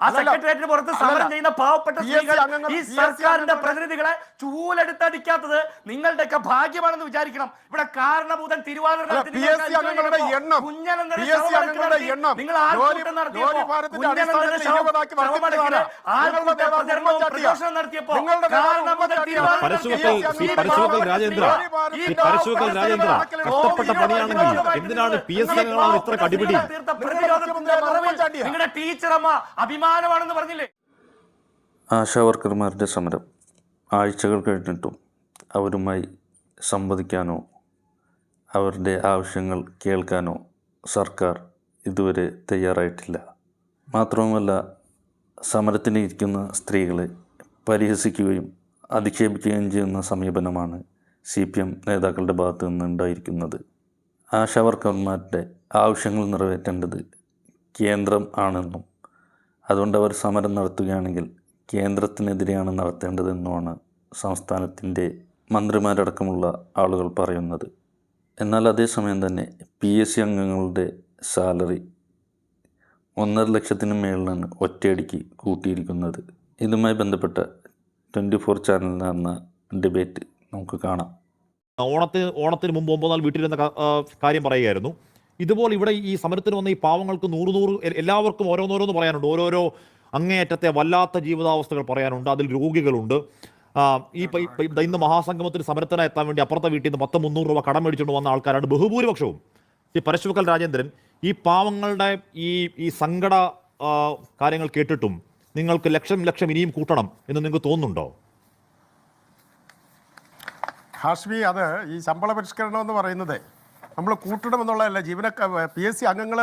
ആ സെക്രട്ടേറിയറ്റിന് പുറത്ത് സമരം ചെയ്യുന്ന പാവപ്പെട്ട സ്ത്രീകൾ ഈ സർക്കാരിന്റെ പ്രതിനിധികളെ ചൂലെടുത്തടിക്കാത്തത് നിങ്ങളുടെയൊക്കെ ഭാഗ്യമാണെന്ന് വിചാരിക്കണം. ഇവിടെ കാരണഭൂതൻ തിരുവാതിര ഈ പരശുവക്കൽ പാവപ്പെട്ട രാജേന്ദ്ര. ഈ പരശുവക്കൽ പാവപ്പെട്ട രാജേന്ദ്ര. സ്ത്രീകൾ കഷ്ടപ്പെട്ട പണിയാണെങ്കിൽ എന്തിനാണ് പി എസ് സി നിങ്ങൾ ഇത്ര കടിപിടി? നിങ്ങളുടെ ടീച്ചറമ്മ അഭിമാനമാണെന്ന് പറഞ്ഞില്ലേ? ആശാ വർക്കർമാരുടെ സമരം ആഴ്ചകൾ കഴിഞ്ഞിട്ടും അവരുമായി സംവദിക്കാനോ അവരുടെ ആവശ്യങ്ങൾ കേൾക്കാനോ സർക്കാർ ഇതുവരെ തയ്യാറായിട്ടില്ല. മാത്രവുമല്ല സമരത്തിനിരിക്കുന്ന സ്ത്രീകളെ പരിഹസിക്കുകയും അധിക്ഷേപിക്കുകയും ചെയ്യുന്ന സമീപനമാണ് സി പി എം നേതാക്കളുടെ ഭാഗത്തു നിന്നുണ്ടായിരിക്കുന്നത്. ആശാവർക്കർമാരുടെ ആവശ്യങ്ങൾ നിറവേറ്റേണ്ടത് കേന്ദ്രം ആണെന്നും അതുകൊണ്ട് അവർ സമരം നടത്തുകയാണെങ്കിൽ കേന്ദ്രത്തിനെതിരെയാണ് നടത്തേണ്ടതെന്നുമാണ് സംസ്ഥാനത്തിന്റെ മന്ത്രിമാരടക്കമുള്ള ആളുകൾ പറയുന്നത്. എന്നാൽ അതേസമയം തന്നെ പി എസ് സി അംഗങ്ങളുടെ സാലറി ഒന്നര ലക്ഷത്തിന് മേളിലാണ് ഒറ്റയടിക്ക് കൂട്ടിയിരിക്കുന്നത്. ഇതുമായി ബന്ധപ്പെട്ട ട്വന്റി ഫോർ ചാനലിൽ നടന്ന ഡിബേറ്റ് നമുക്ക് കാണാം. ഓണത്തിന് ഓണത്തിന് മുമ്പ് ഒമ്പത് വീട്ടിലിരുന്ന കാര്യം പറയുകയായിരുന്നു. ഇതുപോലെ ഇവിടെ ഈ സമരത്തിന് വന്ന ഈ പാവങ്ങൾക്ക് നൂറ് നൂറ് എല്ലാവർക്കും ഓരോന്നോരോന്ന് പറയാനുണ്ട്. ഓരോരോ അങ്ങേയറ്റത്തെ വല്ലാത്ത ജീവിതാവസ്ഥകൾ പറയാനുണ്ട്. അതിൽ രോഗികളുണ്ട്. ഈ ഇന്ന് മഹാസംഗമത്തിന് സമരത്തിനായി എത്താൻ വേണ്ടി അപ്പുറത്തെ വീട്ടിൽ നിന്ന് പത്ത് മുന്നൂറ് രൂപ കടം മേടിച്ചുകൊണ്ട് വന്ന ആൾക്കാരാണ് ബഹുഭൂരിപക്ഷവും. ഈ പരശുവക്കൽ രാജേന്ദ്രൻ ഈ പാവങ്ങളുടെ ഈ ഈ സങ്കട കാര്യങ്ങൾ കേട്ടിട്ടും നിങ്ങൾക്ക് ലക്ഷം ലക്ഷം ഇനിയും കൂട്ടണം എന്ന് നിങ്ങൾക്ക് തോന്നുന്നുണ്ടോ? ഹാഷ്മി അത് ഈ ശമ്പള പരിഷ്കരണം എന്ന് പറയുന്നത് നമ്മൾ കൂട്ടണം എന്നുള്ളതല്ല ജീവനക്കാർ പി എസ് സി അംഗങ്ങൾ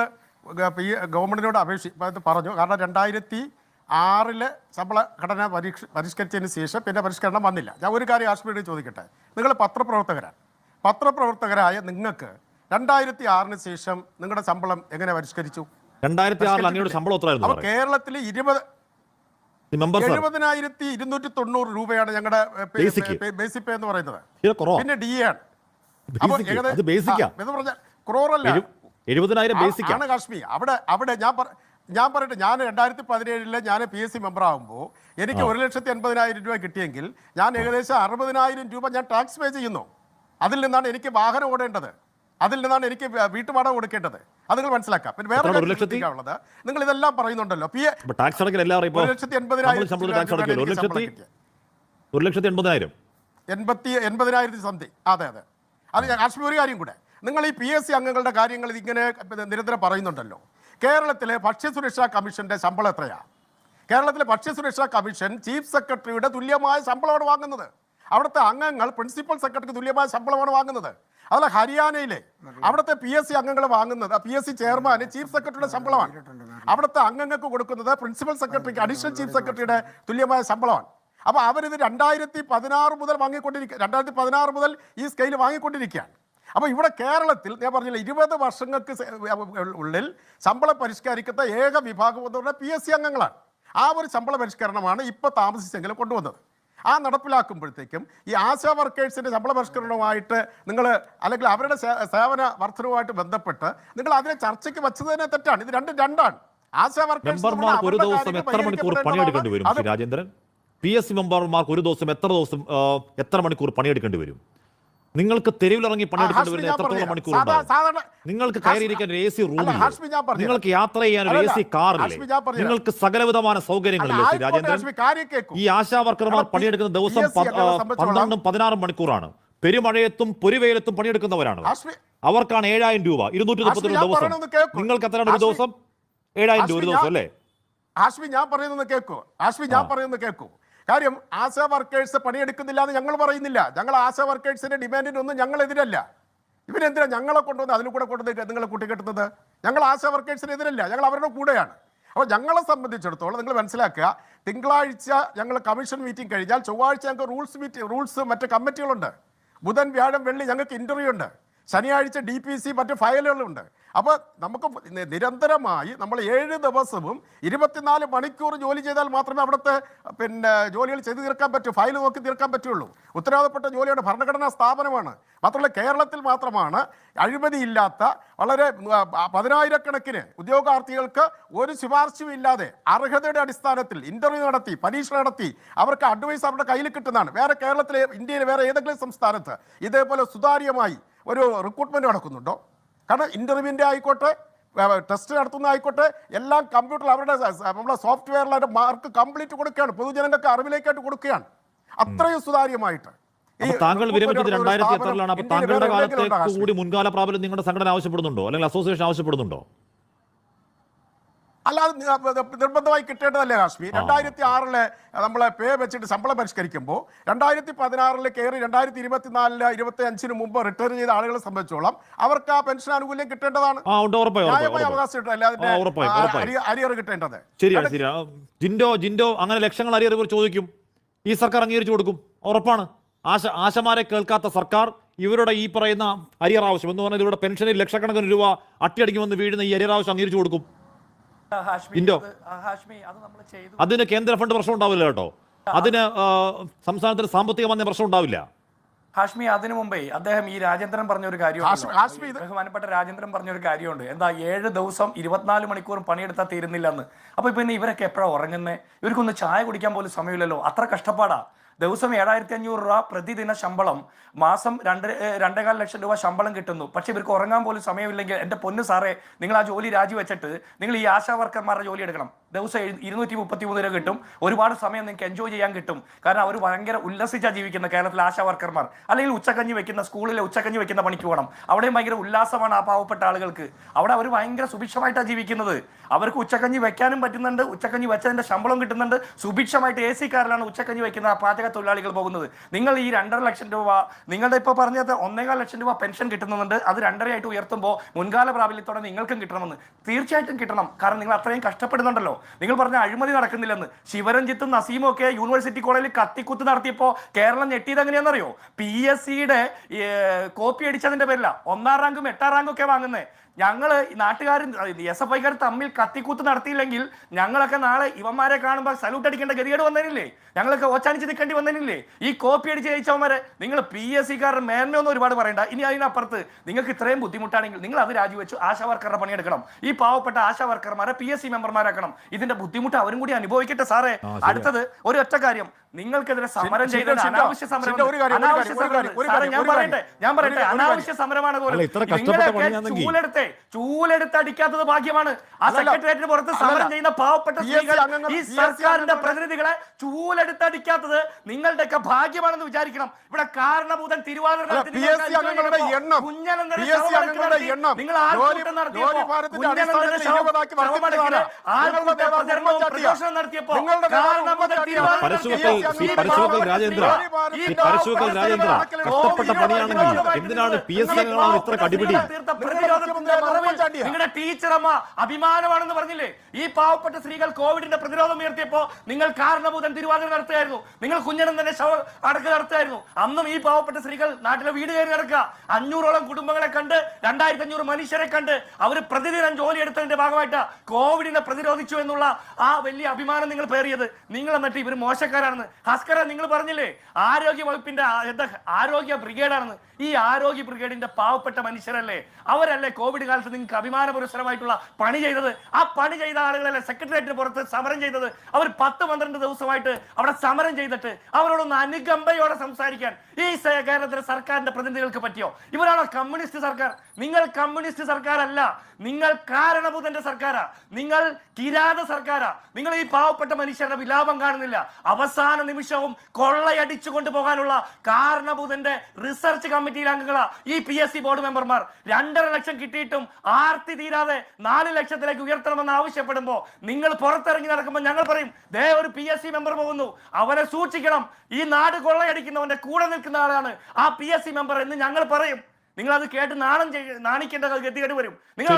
പി ഗവൺമെന്റിനോട് അപേക്ഷി പറഞ്ഞു. കാരണം രണ്ടായിരത്തി ആറിൽ ശമ്പള ഘടന പരീക്ഷ പരിഷ്കരിച്ചതിന് ശേഷം പിന്നെ പരിഷ്കരണം വന്നില്ല. ഞാൻ ഒരു കാര്യം ഹാഷ്മിയോട് ചോദിക്കട്ടെ. നിങ്ങൾ പത്രപ്രവർത്തകരാണ്. പത്രപ്രവർത്തകരായ നിങ്ങൾക്ക് രണ്ടായിരത്തി ആറിന് ശേഷം നിങ്ങളുടെ ശമ്പളം എങ്ങനെ പരിഷ്കരിച്ചു? രണ്ടായിരത്തി ആറിൽ അങ്ങയുടെ ശമ്പളം എത്രയായിരുന്നു അപ്പോൾ കേരളത്തിൽ ഇരുപത് എഴുപതിനായിരത്തി ഇരുന്നൂറ്റി തൊണ്ണൂറ് രൂപയാണ് ഞങ്ങളുടെ. ബേസിക് പേ എന്ന് പറയുന്നത്. പിന്നെ ഡി എ ആണ്. അത് എന്ന് പറഞ്ഞാൽ ക്രോറല്ല എഴുപതിനായിരം കാശ്മീർ. അവിടെ അവിടെ ഞാൻ ഞാൻ പറയട്ടെ ഞാൻ രണ്ടായിരത്തി പതിനേഴിൽ ഞാൻ പി എസ് സി മെമ്പർ ആകുമ്പോൾ എനിക്ക് ഒരു ലക്ഷത്തി എൺപതിനായിരം രൂപ കിട്ടിയെങ്കിൽ ഞാൻ ഏകദേശം അറുപതിനായിരം രൂപ ഞാൻ ടാക്സ് പേ ചെയ്യുന്നു. അതിൽ നിന്നാണ് എനിക്ക് വാഹനം ഓടേണ്ടത്. അതിൽ നിന്നാണ് എനിക്ക് വീട്ടുപാട കൊടുക്കേണ്ടത്. അത് നിങ്ങൾ മനസ്സിലാക്കാം. പിന്നെ വേറെ എത്രയാണ് ഒരു ലക്ഷത്തി? ശ്രദ്ധിക്കാനുള്ളത്. നിങ്ങൾ ഇതെല്ലാം പറയുന്നുണ്ടല്ലോ. പി ടാക്സ് ഒരു ലക്ഷത്തി എൺപതിനായിരം ഒരു ലക്ഷത്തി എൺപത്തി എൺപതിനായിരത്തി സംതിങ് അതെ അതെ. അത് ഞാൻ ഒരു കാര്യം കൂടെ. നിങ്ങൾ ഈ പി എസ് സി അംഗങ്ങളുടെ കാര്യങ്ങൾ ഇങ്ങനെ നിരന്തരം പറയുന്നുണ്ടല്ലോ. കേരളത്തിലെ ഭക്ഷ്യസുരക്ഷാ കമ്മീഷന്റെ ശമ്പളം എത്രയാണ് കേരളത്തിലെ ഭക്ഷ്യസുരക്ഷാ കമ്മീഷൻ ചീഫ് സെക്രട്ടറിയുടെ തുല്യമായ ശമ്പളമാണ് വാങ്ങുന്നത്. അവിടുത്തെ അംഗങ്ങൾ പ്രിൻസിപ്പൽ സെക്രട്ടറിക്ക് തുല്യമായ ശമ്പളമാണ് വാങ്ങുന്നത്. അതല്ല ഹരിയാനയിലെ അവിടുത്തെ പി എസ് സി അംഗങ്ങൾ വാങ്ങുന്നത് പി എസ് സി ചെയർമാന് ചീഫ് സെക്രട്ടറിയുടെ ശമ്പളമാണ്. അവിടുത്തെ അംഗങ്ങൾക്ക് കൊടുക്കുന്നത് പ്രിൻസിപ്പൽ സെക്രട്ടറിക്ക് അഡീഷണൽ ചീഫ് സെക്രട്ടറിയുടെ തുല്യമായ ശമ്പളമാണ്. അപ്പോൾ അവരിത് രണ്ടായിരത്തി പതിനാറ് മുതൽ വാങ്ങിക്കൊണ്ടിരിക്കുക രണ്ടായിരത്തി പതിനാറ് മുതൽ ഈ സ്കെയിൽ വാങ്ങിക്കൊണ്ടിരിക്കുകയാണ്. അപ്പോൾ ഇവിടെ കേരളത്തിൽ ഞാൻ പറഞ്ഞില്ല ഇരുപത് വർഷങ്ങൾക്ക് ഉള്ളിൽ ശമ്പളം പരിഷ്കരിക്കുന്ന ഏക വിഭാഗം എന്ന് പറഞ്ഞാൽ പി എസ് സി അംഗങ്ങളാണ്. ആ ഒരു ശമ്പള പരിഷ്കരണമാണ് ഇപ്പോൾ താമസിച്ചെങ്കിലും കൊണ്ടുവന്നത്. ആ നടപ്പിലാക്കുമ്പോഴത്തേക്കും ഈ ആശാ വർക്കേഴ്സിന്റെ ശമ്പള പരിഷ്കരണവുമായിട്ട് നിങ്ങൾ അല്ലെങ്കിൽ അവരുടെ സേവന വർധനവുമായിട്ട് ബന്ധപ്പെട്ട് നിങ്ങൾ അതിനെ ചർച്ചയ്ക്ക് വെച്ചത് തന്നെ തെറ്റാണ്. ഇത് രണ്ടും രണ്ടാണ്. ആശാ വർക്കേഴ്സ് ഒരു ദിവസം എത്ര മണിക്കൂർ. പണിയെടുക്കേണ്ടി വരും രാജേന്ദ്രൻ? പി എസ് സി മെമ്പർമാർക്ക് ഒരു ദിവസം എത്ര ദിവസം എത്ര മണിക്കൂർ പണിയെടുക്കേണ്ടി വരും? നിങ്ങൾക്ക് തെരുവിലിറങ്ങി പണിയെടുക്കേണ്ടി വരുന്ന എത്രത്തോളം മണിക്കൂർ നിങ്ങൾക്ക് കയറിയിരിക്കാൻ ഒരു എ സി റൂമിൽ. നിങ്ങൾക്ക് യാത്ര ചെയ്യാൻ ഒരു എ സി പറഞ്ഞുതരാം. നിങ്ങൾക്ക് സകലവിധമായ സൗകര്യങ്ങളില്ലേ രാജേന്ദ്രൻ. ഈ ആശാ വർക്കർമാർ പണിയെടുക്കുന്ന ദിവസം പന്ത്രണ്ടും പതിനാറും മണിക്കൂറാണ്. പെരുമഴയത്തും പൊരുവെയിലത്തും പണിയെടുക്കുന്നവരാണ് അവർക്കാണ് ഏഴായിരം രൂപ ഇരുന്നൂറ്റി മുപ്പത്തി ദിവസം. നിങ്ങൾക്ക് എത്രയാണ് ഒരു ദിവസം? ഏഴായിരം രൂപ ഒരു ദിവസം അല്ലേ? ആശ്മി ഞാൻ പറയുന്നത് കേൾക്കൂ. ആശ്മി ഞാൻ പറയുന്നത് കേൾക്കൂ. കാര്യം ആശ വർക്കേഴ്സ് പണിയെടുക്കുന്നില്ല എന്ന് ഞങ്ങൾ പറയുന്നില്ല. ഞങ്ങൾ ആശ വർക്കേഴ്സിന്റെ ഡിമാൻഡിനൊന്നും ഞങ്ങൾ എതിരല്ല ഇവരെന്തിനാ ഞങ്ങളെ കൊണ്ടുവന്ന് അതിൽ കൂടെ കൊണ്ടുവന്ന് നിങ്ങളെ കൂട്ടിക്കെട്ടുന്നത്? ഞങ്ങൾ ആശ വർക്കേഴ്സിന് എതിരല്ല ഞങ്ങൾ അവരുടെ കൂടെയാണ്. അപ്പോൾ ഞങ്ങളെ സംബന്ധിച്ചിടത്തോളം നിങ്ങൾ മനസ്സിലാക്കുക തിങ്കളാഴ്ച ഞങ്ങൾ കമ്മീഷൻ മീറ്റിംഗ് കഴിഞ്ഞാൽ ചൊവ്വാഴ്ച ഞങ്ങൾക്ക് റൂൾസ് മീറ്റിംഗ് റൂൾസ് മറ്റ് കമ്മിറ്റികളുണ്ട്. ബുധൻ വ്യാഴം വെള്ളി ഞങ്ങൾക്ക് ഇന്റർവ്യൂ ഉണ്ട്. ശനിയാഴ്ച ഡി പി സി മറ്റ് ഫയലുകളുണ്ട് അപ്പോൾ നമുക്ക് നിരന്തരമായി നമ്മൾ ഏഴ് ദിവസവും ഇരുപത്തിനാല് മണിക്കൂർ ജോലി ചെയ്താൽ മാത്രമേ അവിടുത്തെ പിന്നെ ജോലികൾ ചെയ്തു തീർക്കാൻ പറ്റൂ ഫയൽ നോക്കി തീർക്കാൻ പറ്റുള്ളൂ. ഉത്തരവാദപ്പെട്ട ജോലിയുടെ ഭരണഘടനാ സ്ഥാപനമാണ്. മാത്രമല്ല കേരളത്തിൽ മാത്രമാണ് അഴിമതിയില്ലാത്ത വളരെ പതിനായിരക്കണക്കിന് ഉദ്യോഗാർത്ഥികൾക്ക് ഒരു ശുപാർശയും ഇല്ലാതെ അർഹതയുടെ അടിസ്ഥാനത്തിൽ ഇന്റർവ്യൂ നടത്തി പരീക്ഷ നടത്തി അവർക്ക് അഡ്വൈസ് അവരുടെ കയ്യിൽ കിട്ടുന്നതാണ്. വേറെ കേരളത്തിലെ ഇന്ത്യയിലെ വേറെ ഏതെങ്കിലും സംസ്ഥാനത്ത് ഇതേപോലെ സുതാര്യമായി ഒരു റിക്രൂട്ട്മെന്റ് നടക്കുന്നുണ്ടോ? കാരണം ഇന്റർവ്യൂവിന്റെ ആയിക്കോട്ടെ ടെസ്റ്റ് നടത്തുന്ന ആയിക്കോട്ടെ എല്ലാം കമ്പ്യൂട്ടറിൽ അവരുടെ നമ്മുടെ സോഫ്റ്റ്വെയറിൽ അവരുടെ മാർക്ക് കംപ്ലീറ്റ് കൊടുക്കുകയാണ്. പൊതുജനങ്ങൾക്ക് അറിവിലേക്കായിട്ട് കൊടുക്കുകയാണ്. അത്രയും സുതാര്യമായിട്ട്. താങ്കൾ വിരമിച്ചത് രണ്ടായിരത്തി എത്രയിലാണ് അപ്പൊ താങ്കളുടെ കാലത്തെ കൂടി മുൻകാല പ്രാബല്യം നിങ്ങളുടെ സംഘടന ആവശ്യപ്പെടുന്നുണ്ടോ? അല്ലെങ്കിൽ അസോസിയേഷൻ ആവശ്യപ്പെടുന്നുണ്ടോ? അല്ലാതെ നിർബന്ധമായി കിട്ടേണ്ടതല്ലേ കാശ്മീർ രണ്ടായിരത്തി ആറിൽ നമ്മളെ പേ വെച്ചിട്ട് ശമ്പളം പരിഷ്കരിക്കുമ്പോൾ രണ്ടായിരത്തി പതിനാറിൽ കയറി രണ്ടായിരത്തി ഇരുപത്തിനാലിൽ ഇരുപത്തി അഞ്ചിന് മുമ്പ് റിട്ടയർ ചെയ്ത ആളുകളെ സംബന്ധിച്ചോളം അവർക്ക് ആ പെൻഷൻ ആനുകൂല്യം കിട്ടേണ്ടതാണ്. ന്യായമായ അവകാശം ആ, ഉറപ്പായും. കിട്ടേണ്ടത്. ജിൻഡോ ജിൻഡോ അങ്ങനെ ലക്ഷങ്ങൾ അരിയറിവ് ചോദിക്കും. ഈ സർക്കാർ അംഗീകരിച്ചു കൊടുക്കും. ഉറപ്പാണ്. ആശ ആശമാരെ കേൾക്കാത്ത സർക്കാർ ഇവരുടെ ഈ പറയുന്ന അരിയർ ആവശ്യം എന്ന് പറഞ്ഞാൽ ഇവരുടെ പെൻഷനിൽ ലക്ഷക്കണക്കിന് രൂപ അട്ടിയടിക്കുമെന്ന് വീഴുന്ന ഈ അരിയർ ആവശ്യം അംഗീകരിച്ചു കൊടുക്കും. ഇൻഡോ. അതിന് കേന്ദ്ര ഫണ്ട് പ്രശ്നം ഉണ്ടാവില്ല കേട്ടോ. അതിന് സംസ്ഥാനത്തിന് സംസ്ഥാനത്തിന് സാമ്പത്തികമായ പ്രശ്നം ഉണ്ടാവില്ല. ഹാഷ്മി അതിനു മുമ്പേ അദ്ദേഹം ഈ രാജേന്ദ്രൻ പറഞ്ഞ ഒരു ഹാഷ്മി- കാര്യമുണ്ട് ഹാഷ്മി ബഹുമാനപ്പെട്ട രാജേന്ദ്രൻ പറഞ്ഞ ഒരു കാര്യമുണ്ട്. എന്താ ഏഴ് ദിവസം ഇരുപത്തിനാല് മണിക്കൂർ പണിയെടുത്താൽ തീരുന്നില്ലെന്ന്. അപ്പൊ പിന്നെ ഇവരൊക്കെ എപ്പോഴാണ് ഉറങ്ങുന്നത് ഇവർക്കൊന്ന് ചായ കുടിക്കാൻ പോലും സമയമില്ലല്ലോ. അത്ര കഷ്ടപ്പാടാ. ദിവസം ഏഴായിരത്തി അഞ്ഞൂറ് രൂപ പ്രതിദിന ശമ്പളം. മാസം രണ്ട് രണ്ടേകാൽ ലക്ഷം രൂപ ശമ്പളം കിട്ടുന്നു. പക്ഷെ ഇവർക്ക് ഉറങ്ങാൻ പോലും സമയമില്ലെങ്കിൽ എന്റെ പൊന്ന് സാറേ നിങ്ങൾ ആ ജോലി രാജിവെച്ചിട്ട് നിങ്ങൾ ഈ ആശാ വർക്കർമാരുടെ ജോലി എടുക്കണം. ദിവസം ഇരുന്നൂറ്റി മുപ്പത്തി മൂന്ന് രൂപ കിട്ടും. ഒരുപാട് സമയം നിങ്ങൾക്ക് എൻജോയ് ചെയ്യാൻ കിട്ടും. കാരണം അവർ ഭയങ്കര ഉല്ലസിച്ചാണ് ജീവിക്കുന്ന കേരളത്തിലെ ആശാ വർക്കർമാർ. അല്ലെങ്കിൽ ഉച്ചക്കഞ്ഞി വെക്കുന്ന സ്കൂളിലെ ഉച്ചക്കഞ്ഞി വെക്കുന്ന പണിക്ക് പോകണം. അവിടെയും ഭയങ്കര ഉല്ലാസമാണ് ആ പാവപ്പെട്ട ആളുകൾക്ക്. അവിടെ അവർ ഭയങ്കര സുഭിക്ഷമായിട്ടാണ് ജീവിക്കുന്നത്. അവർക്ക് ഉച്ചക്കഞ്ഞി വെക്കാനും പറ്റുന്നുണ്ട്. ഉച്ചക്കഞ്ഞി വെച്ചതിന്റെ ശമ്പളം കിട്ടുന്നുണ്ട്. സുഭിക്ഷമായിട്ട് എ സി കാറിലാണ് ഉച്ചക്കഞ്ഞി വെക്കുന്ന പാചക തൊഴിലാളികൾ പോകുന്നത്. നിങ്ങൾ ഈ രണ്ടര ലക്ഷം രൂപ നിങ്ങളുടെ ഇപ്പോൾ പറഞ്ഞത് ഒന്നേകാൽ ലക്ഷം രൂപ പെൻഷൻ കിട്ടുന്നുണ്ട്. അത് രണ്ടരയായിട്ട് ഉയർത്തുമ്പോൾ മുൻകാല പ്രാബല്യത്തോടെ നിങ്ങൾക്കും കിട്ടണമെന്ന് തീർച്ചയായിട്ടും കിട്ടണം. കാരണം നിങ്ങൾ അത്രയും കഷ്ടപ്പെടുന്നുണ്ടല്ലോ. നിങ്ങൾ പറഞ്ഞ അഴിമതി നടക്കുന്നില്ലെന്ന്. ശിവരഞ്ജിത്തും നസീമും ഒക്കെ യൂണിവേഴ്സിറ്റി കോളേജിൽ കത്തിക്കുത്ത് നടത്തിയപ്പോൾ കേരളം ഞെട്ടിയത് എങ്ങനെയാണെന്നറിയോ? പി എസ് സിയുടെ കോപ്പി അടിച്ചതിന്റെ പേരില. ഒന്നാം റാങ്കും എട്ടാം റാങ്കും ഒക്കെ വാങ്ങുന്നത് ഞങ്ങൾ നാട്ടുകാരും എസ് എഫ് ഐക്കാർ തമ്മിൽ കത്തിക്കൂത്ത് നടത്തിയില്ലെങ്കിൽ ഞങ്ങളൊക്കെ നാളെ ഇവന്മാരെ കാണുമ്പോൾ സല്യൂട്ട് അടിക്കേണ്ട ഗതികേട് വന്നതിനില്ലേ ഞങ്ങളൊക്കെ ഓച്ചാനിച്ച് നിൽക്കേണ്ടി വന്നതിനില്ലേ ഈ കോപ്പി അടിച്ച് ജയിച്ചവന്മാരെ നിങ്ങൾ പി എസ് സിക്കാരുടെ മേന്മയൊന്നും ഒരുപാട് പറയണ്ട. ഇനി അതിനപ്പുറത്ത് നിങ്ങൾക്ക് ഇത്രയും ബുദ്ധിമുട്ടാണെങ്കിൽ നിങ്ങൾ അത് രാജിവെച്ചു ആശാ വർക്കറുടെ പണിയെടുക്കണം ഈ പാവപ്പെട്ട ആശാ വർക്കർമാരെ പി എസ് സി മെമ്പർമാരാക്കണം. ഇതിന്റെ ബുദ്ധിമുട്ട് അവരും കൂടി അനുഭവിക്കട്ടെ സാറേ. അടുത്തത് ഒരു ഒറ്റ കാര്യം. നിങ്ങൾക്കെതിരെ സമരം ചെയ്ത അനാവശ്യ സമരം അനാവശ്യ സമരം ഞാൻ പറയട്ടെ ഞാൻ പറയട്ടെ അനാവശ്യ സമരമാണ് പോലും. നിങ്ങളെയൊക്കെ പണിയാണെങ്കിൽ- ചൂലെടുത്ത് ചൂലെടുത്ത് അടിക്കാത്തത് ഭാഗ്യമാണ്. ആ. സെക്രട്ടേറിയറ്റിന് പുറത്ത് സമരം ചെയ്യുന്ന പാവപ്പെട്ട സ്ത്രീകൾ ഈ സർക്കാരിന്റെ പ്രതിനിധികളെ ചൂലെടുത്ത് അടിക്കാത്തത് നിങ്ങളുടെയൊക്കെ ഭാഗ്യമാണെന്ന് വിചാരിക്കണം. ഇവിടെ കാരണഭൂതൻ തിരുവാതിര നിങ്ങൾ ആൾക്കൂട്ടം രാജേന്ദ്ര ഈ ഈ പരശുവക്കൽ രാജേന്ദ്ര കഷ്ടപ്പെട്ട പണിയാണെങ്കിൽ എന്തിനാണ് പി എസ് അംഗങ്ങളാണ് ഇത്ര കടിപിടി? നിങ്ങളുടെ ടീച്ചറമ്മ അഭിമാനമാണെന്ന് പറഞ്ഞില്ലേ? ഈ പാവപ്പെട്ട സ്ത്രീകൾ കോവിഡിന്റെ പ്രതിരോധം ഉയർത്തിയപ്പോ നിങ്ങൾ കാരണഭൂതൻ തിരുവാതിര നടത്തുകയായിരുന്നു. നിങ്ങൾ കുഞ്ഞനം തന്നെ ശവ അടക്ക് നടത്തുകയായിരുന്നു. അന്നും ഈ പാവപ്പെട്ട സ്ത്രീകൾ നാട്ടിലെ വീട് കയറി നടക്കുക. അഞ്ഞൂറോളം കുടുംബങ്ങളെ കണ്ട് രണ്ടായിരത്തി അഞ്ഞൂറ് മനുഷ്യരെ കണ്ട് അവർ പ്രതിദിനം ജോലി എടുത്തതിന്റെ ഭാഗമായിട്ട് കോവിഡിനെ പ്രതിരോധിച്ചു എന്നുള്ള ആ വലിയ അഭിമാനം നിങ്ങൾ പേറിയത് നിങ്ങൾ എന്നിട്ട് ഇവർ മോശക്കാരാണെന്ന്. ഹസ്കര നിങ്ങൾ പറഞ്ഞില്ലേ? ആരോഗ്യ വകുപ്പിന്റെ ആരോഗ്യ ബ്രിഗേഡാണെന്ന് ഈ ആരോഗ്യ ബ്രിഗേഡിന്റെ പാവപ്പെട്ട മനുഷ്യരല്ലേ? അവരല്ലേ കോവിഡ് കാലത്ത് നിങ്ങൾക്ക് അഭിമാന പുരസ്സരമായിട്ടുള്ള പണി ചെയ്തത് ആ പണി ചെയ്ത ആളുകളെ സെക്രട്ടേറിയറ്റിന് പുറത്ത് സമരം ചെയ്തത്? അവർ പത്ത് പന്ത്രണ്ട് ദിവസമായിട്ട് അവിടെ സമരം ചെയ്തിട്ട് അവരോടൊന്ന് അനുകമ്പയോടെ സംസാരിക്കാൻ ഈ കേരളത്തിലെ സർക്കാരിന്റെ പ്രതിനിധികൾക്ക് പറ്റിയോ? ഇവരാണോ കമ്മ്യൂണിസ്റ്റ് സർക്കാർ? നിങ്ങൾ കമ്മ്യൂണിസ്റ്റ് സർക്കാരല്ല. നിങ്ങൾ കാരണഭൂതന്റെ സർക്കാരാ. നിങ്ങൾ കിരാത സർക്കാരാ. നിങ്ങൾ ഈ പാവപ്പെട്ട മനുഷ്യരുടെ വിലാപം കാണുന്നില്ല. അവസാന നിമിഷവും കൊള്ളയടിച്ചു കൊണ്ടുപോകാനുള്ള കാരണഭൂതന്റെ റിസർച്ച് കമ്മിറ്റിയിലെ അംഗങ്ങളാ ഈ പി എസ് സി ബോർഡ് മെമ്പർമാർ. രണ്ടര ലക്ഷം കിട്ടിയിട്ടും ആർത്തി തീരാതെ നാല് ലക്ഷത്തിലേക്ക് ഉയർത്തണമെന്ന് ആവശ്യപ്പെടുമ്പോൾ നിങ്ങൾ പുറത്തിറങ്ങി നടക്കുമ്പോൾ ഞങ്ങൾ പറയും ദേ ഒരു പി എസ് സി മെമ്പർ പോകുന്നു. അവനെ സൂക്ഷിക്കണം. ഈ നാട് കൊള്ളയടിക്കുന്നവന്റെ കൂടെ നിൽക്കുന്ന ആളാണ് ആ പി എസ് സി മെമ്പർ എന്ന് ഞങ്ങൾ പറയും. നിങ്ങൾ അത് കേട്ട് നാണം നാണിക്കേണ്ട ഗതികേട് വരും. നിങ്ങൾ.